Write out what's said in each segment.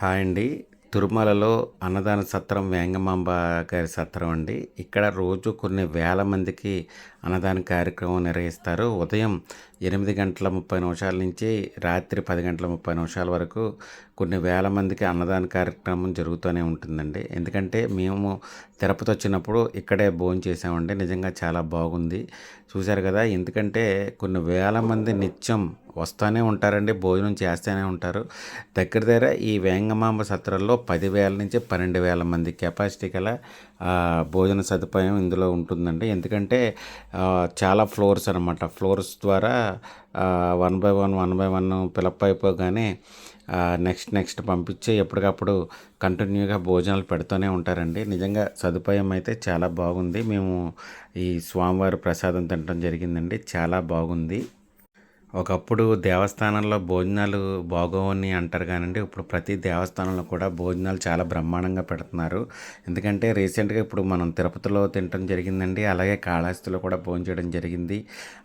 Hi అండి. తిరుమలలో అన్నదాన సత్రం వేంగమాంబ గారి సత్రం అండి. ఇక్కడ రోజు కొన్ని వేల మందికి అన్నదాన కార్యక్రమం నిర్వహిస్తారు. ఉదయం ఎనిమిది గంటల ముప్పై నిమిషాల నుంచి రాత్రి పది గంటల ముప్పై నిమిషాల వరకు కొన్ని వేల మందికి అన్నదాన కార్యక్రమం జరుగుతూనే ఉంటుందండి. ఎందుకంటే మేము తిరుపతి వచ్చినప్పుడు ఇక్కడే భోజనం చేసామండి నిజంగా చాలా బాగుంది. చూశారు కదా ఎందుకంటే కొన్ని వేల మంది నిత్యం వస్తూనే ఉంటారండి భోజనం చేస్తూనే ఉంటారు. దగ్గర దగ్గర ఈ వేంగమాంబ సత్రంలో పదివేల నుంచి పన్నెండు వేల మంది కెపాసిటీ గల భోజన సదుపాయం ఇందులో ఉంటుందండి. ఎందుకంటే చాలా ఫ్లోర్స్ అనమాట ఫ్లోర్స్ ద్వారా one by one one by one fill up అయిపోగానే నెక్స్ట్ నెక్స్ట్ పంపించి ఎప్పటికప్పుడు కంటిన్యూగా భోజనాలు పెడుతూనే ఉంటారండి. నిజంగా సదుపాయం అయితే చాలా బాగుంది. మేము ఈ స్వామివారి ప్రసాదం తినడం జరిగిందండి. చాలా బాగుంది. ఒకప్పుడు దేవస్థానంలో భోజనాలు బాగోవని అంటారు కానండి ఇప్పుడు ప్రతి దేవస్థానంలో కూడా భోజనాలు చాలా బ్రహ్మాండంగా పెడుతున్నారు. ఎందుకంటే రీసెంట్గా ఇప్పుడు మనం తిరుపతిలో తినటం జరిగిందండి అలాగే కాళహస్తిలో కూడా భోజనం చేయడం జరిగింది.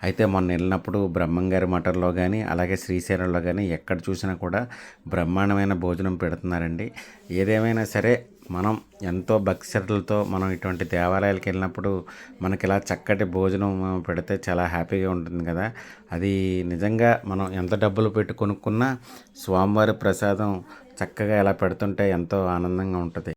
అయితే మొన్న వెళ్ళినప్పుడు బ్రహ్మంగారి మఠంలో కానీ అలాగే శ్రీశైలంలో కానీ ఎక్కడ చూసినా కూడా బ్రహ్మాండమైన భోజనం పెడుతున్నారండి. ఏదేమైనా సరే మనం ఎంతో భక్తి మనం ఇటువంటి దేవాలయాలకు వెళ్ళినప్పుడు మనకి ఇలా చక్కటి భోజనం పెడితే చాలా హ్యాపీగా ఉంటుంది కదా. అది నిజంగా మనం ఎంత డబ్బులు పెట్టి కొనుక్కున్నా స్వామివారి ప్రసాదం చక్కగా ఇలా పెడుతుంటే ఎంతో ఆనందంగా ఉంటుంది.